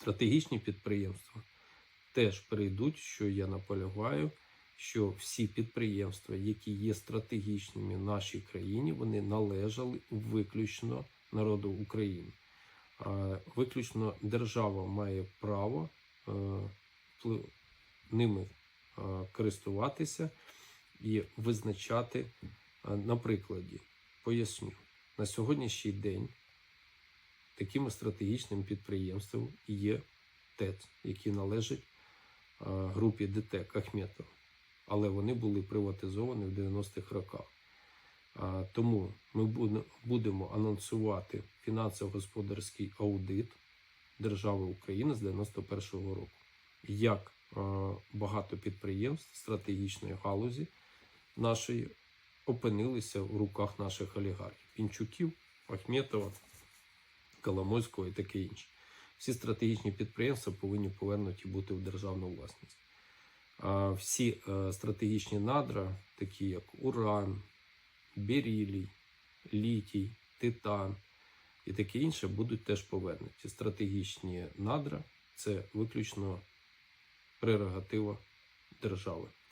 стратегічні підприємства теж перейдуть, що я наполягаю, що всі підприємства, які є стратегічними в нашій країні, вони належали виключно народу України. Виключно держава має право е, ними е, користуватися і визначати е, на прикладі. Поясню, на сьогоднішній день таким стратегічним підприємством є ТЕЦ, які належать е, групі ДТЕК Ахметова. Але вони були приватизовані в 90-х роках. Тому ми будемо анонсувати фінансово-господарський аудит держави України з 91-го року. Як е, багато підприємств стратегічної галузі нашої опинилися в руках наших олігархів Пінчуків, Ахметова, Коломойського і таке інше. Всі стратегічні підприємства повинні повернуті бути в державну власність. А всі е, стратегічні надра, такі як уран, берілій, літій, титан і таке інше, будуть теж повернуті. Стратегічні надра це виключно прерогатива держави.